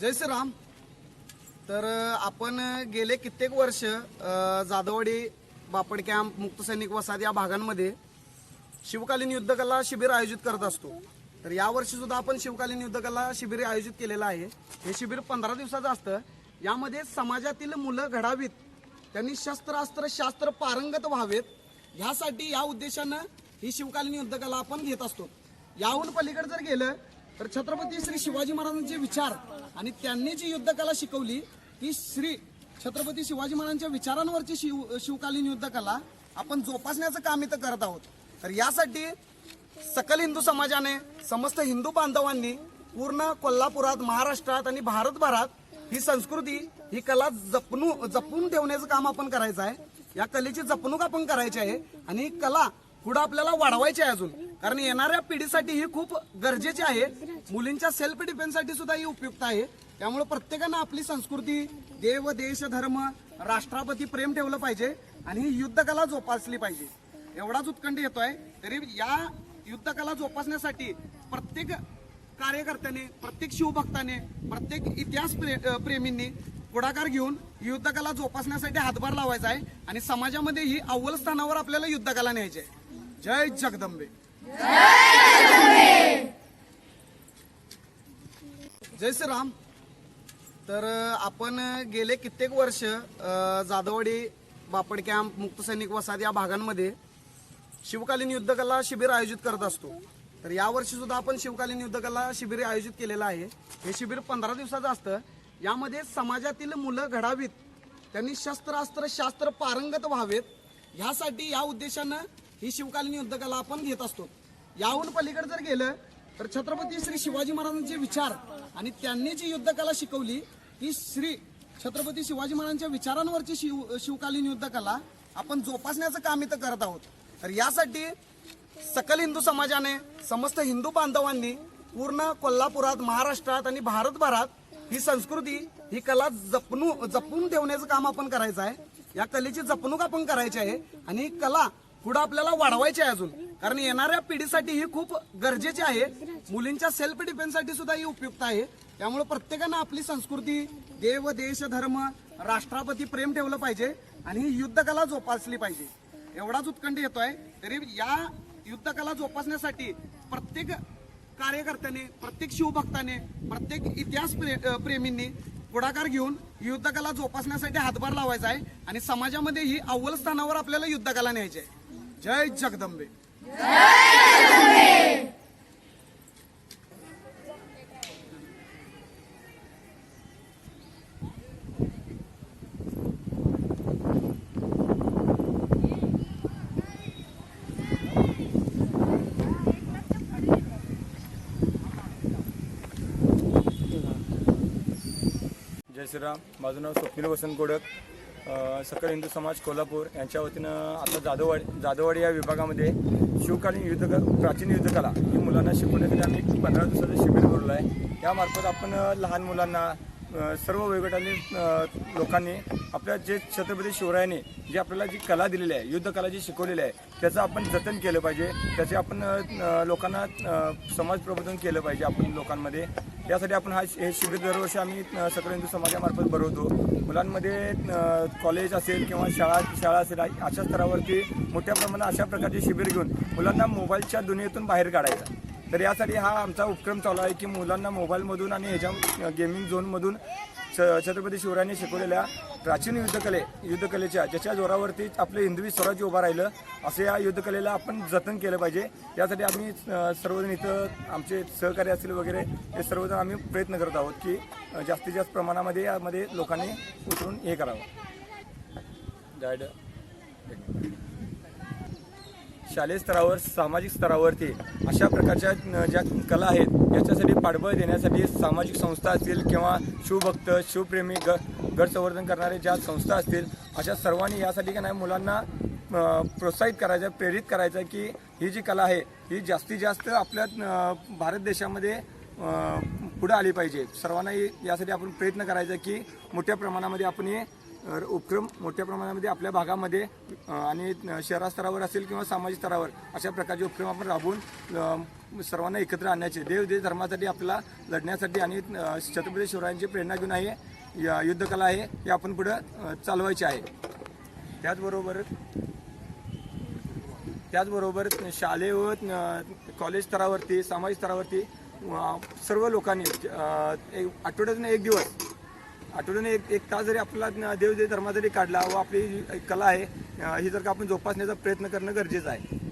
जय श्रीराम. तर आपण गेले कित्येक वर्ष जाधवडी जाधववाडी बापड कॅम्प मुक्त सैनिक वसाहत या भागांमध्ये शिवकालीन युद्धकला शिबिर आयोजित करत असतो. तर यावर्षी सुद्धा आपण शिवकालीन युद्धकला शिबिर आयोजित केलेलं आहे. हे शिबिर पंधरा दिवसाचं असतं. यामध्ये समाजातील मुलं घडावीत त्यांनी शस्त्रास्त्र शास्त्र पारंगत व्हावेत ह्यासाठी या उद्देशानं ही शिवकालीन युद्धकला आपण घेत असतो. याहून पलीकडे जर गेलं तर छत्रपती श्री शिवाजी महाराजांचे विचार आणि त्यांनी जी युद्धकला शिकवली ती श्री छत्रपती शिवाजी महाराजांच्या विचारांवरची शिव शिवकालीन युद्धकला आपण जोपासण्याचं काम इथं करत आहोत. तर यासाठी सकल हिंदू समाजाने समस्त हिंदू बांधवांनी पूर्ण कोल्हापुरात महाराष्ट्रात आणि भारतभरात ही संस्कृती ही कला जपणू जपून ठेवण्याचं काम आपण करायचं आहे. या कलेची जपणूक आपण करायची आहे आणि ही कला पुढे आपल्याला वाढवायची आहे अजून. कारण येणाऱ्या पिढीसाठी ही खूप गरजेची आहे. मुलींच्या सेल्फ डिफेन्ससाठी सुद्धा ही उपयुक्त आहे. त्यामुळे प्रत्येकानं आपली संस्कृती देव देश धर्म राष्ट्रापती प्रेम ठेवलं पाहिजे आणि ही युद्धकला जोपासली पाहिजे. एवढाच उत्कंठ येतोय. तरी या युद्धकला जोपासण्यासाठी प्रत्येक कार्यकर्त्याने प्रत्येक शिवभक्ताने प्रत्येक इतिहास प्रे- प्रेमींनी पुढाकार घेऊन युद्धकला जोपासण्यासाठी हातभार लावायचा आहे आणि समाजामध्ये ही अव्वल स्थानावर आपल्याला युद्धकला न्यायची आहे. जय जगदंबे. जय श्रीराम. तर आपण गेले कित्येक वर्ष अ, जाधववाडी बापड कॅम्प मुक्त सैनिक वसाहत या भागांमध्ये शिवकालीन युद्धकला शिबिर आयोजित करत असतो. तर यावर्षी सुद्धा आपण शिवकालीन युद्धकला शिबिर आयोजित केलेलं आहे. हे शिबिर पंधरा दिवसाचं असतं. यामध्ये समाजातील मुलं घडावीत त्यांनी शस्त्रास्त्र शास्त्र पारंगत व्हावेत. ह्यासाठी या उद्देशानं ही शिवकालीन युद्धकला आपण घेत असतो. याहून पलीकडे जर गेलं तर छत्रपती श्री शिवाजी महाराजांचे विचार आणि त्यांनी जी युद्धकला शिकवली ती श्री छत्रपती शिवाजी महाराजांच्या विचारांवरची शिव शिवकालीन युद्धकला आपण जोपासण्याचं काम इथं करत आहोत. तर यासाठी सकल हिंदू समाजाने समस्त हिंदू बांधवांनी पूर्ण कोल्हापुरात महाराष्ट्रात आणि भारतभरात ही संस्कृती ही कला जपणू जपून ठेवण्याचं काम आपण करायचं आहे. या कलेची जपणूक आपण करायची आहे आणि ही कला पुढे आपल्याला वाढवायची आहे अजून. कारण येणाऱ्या पिढीसाठी ही खूप गरजेची आहे. मुलींच्या सेल्फ डिफेन्ससाठी सुद्धा ही उपयुक्त आहे. त्यामुळे प्रत्येकानं आपली संस्कृती देव देश धर्म राष्ट्रापती प्रेम ठेवलं पाहिजे आणि ही युद्धकला जोपासली पाहिजे. एवढाच उत्कंठ येतोय. तरी या युद्धकला जोपासण्यासाठी प्रत्येक कार्यकर्त्याने प्रत्येक शिवभक्ताने प्रत्येक इतिहास प्रे- प्रेमींनी पुढाकार घेऊन युद्धकला जोपासण्यासाठी हातभार लावायचा आहे आणि समाजामध्ये ही अव्वल स्थानावर आपल्याला युद्धकला न्यायची आहे. जय जगदंबे. जय श्रीराम. माझं नाव स्वप्नील वसंत गोडक. सकल हिंदू समाज कोल्हापूर यांच्या वतीनं आता जाधववाडी जाधववाडी या विभागामध्ये शिवकालीन युद्ध प्राचीन युद्धकला ही मुलांना शिकवण्यासाठी आम्ही पंधरा दिवसाचं शिबिर भरलं आहे. त्यामार्फत आपण लहान मुलांना सर्व वेगवेगळ्या लोकांनी आपल्या जे छत्रपती शिवरायाने जी आपल्याला जी कला दिलेली आहे युद्धकला जी शिकवलेली आहे त्याचं आपण जतन केलं पाहिजे. त्याचे आपण लोकांना समाज प्रबोधन केलं पाहिजे आपण लोकांमध्ये. यासाठी आपण हा हे शिबिर दरवर्षी आम्ही सकल हिंदू समाजामार्फत भरवतो. मुलांमध्ये कॉलेज असेल किंवा शाळा शाळा असेल अशा स्तरावरती मोठ्या प्रमाणात अशा प्रकारचे शिबिर घेऊन मुलांना मोबाईलच्या दुनियेतून बाहेर काढायचा. तर यासाठी हा आमचा उपक्रम चालू आहे की मुलांना मोबाईलमधून आणि ह्याच्या गेमिंग झोनमधून छत्रपती शिवरायांनी शिकवलेल्या प्राचीन युद्धकले युद्धकलेच्या ज्याच्या जोरावरती आपलं हिंदवी स्वराज्य उभं राहिलं असं या युद्धकलेला आपण जतन केलं पाहिजे. यासाठी आम्ही सर्वजण इथं आमचे सहकार्य असतील वगैरे हे सर्वजण आम्ही प्रयत्न करत आहोत की जास्तीत जास्त प्रमाणामध्ये यामध्ये लोकांनी उतरून हे करावं. गाईड शालेय स्तरावर सामाजिक स्तरावरती अशा प्रकारच्या ज्या कला आहेत याच्यासाठी पाठबळ देण्यासाठी सामाजिक संस्था असतील किंवा शिवभक्त शिवप्रेमी ग गट संवर्धन करणारे ज्या संस्था असतील अशा सर्वांनी यासाठी का नाही मुलांना प्रोत्साहित करायचं प्रेरित करायचं की ही जी कला आहे ही जास्तीत जास्त आपल्या भारत देशामध्ये पुढं पुढे आली पाहिजे. सर्वांना यासाठी आपण प्रयत्न करायचा की मोठ्या प्रमाणामध्ये आपण तर उपक्रम मोठ्या प्रमाणामध्ये आपल्या भागामध्ये आणि शहरा स्तरावर असेल किंवा सामाजिक स्तरावर अशा प्रकारचे उपक्रम आपण राबवून सर्वांना एकत्र आणण्याचे. देव देश धर्मासाठी आपल्याला लढण्यासाठी आणि छत्रपती शिवरायांची प्रेरणा घेऊन आहे या युद्धकला आहे हे आपण पुढं चालवायचे चालवायची आहे. त्याचबरोबर त्याचबरोबर शालेय व कॉलेज स्तरावरती सामाजिक स्तरावरती सर्व लोकांनी एक आठवड्यातून एक दिवस आठवड्याने एक एक तास जरी आपला देव धर्मा जरी काढला व आपली जी कला आहे ही जर का आपण जोपासण्याचा प्रयत्न करणं गरजेचं आहे.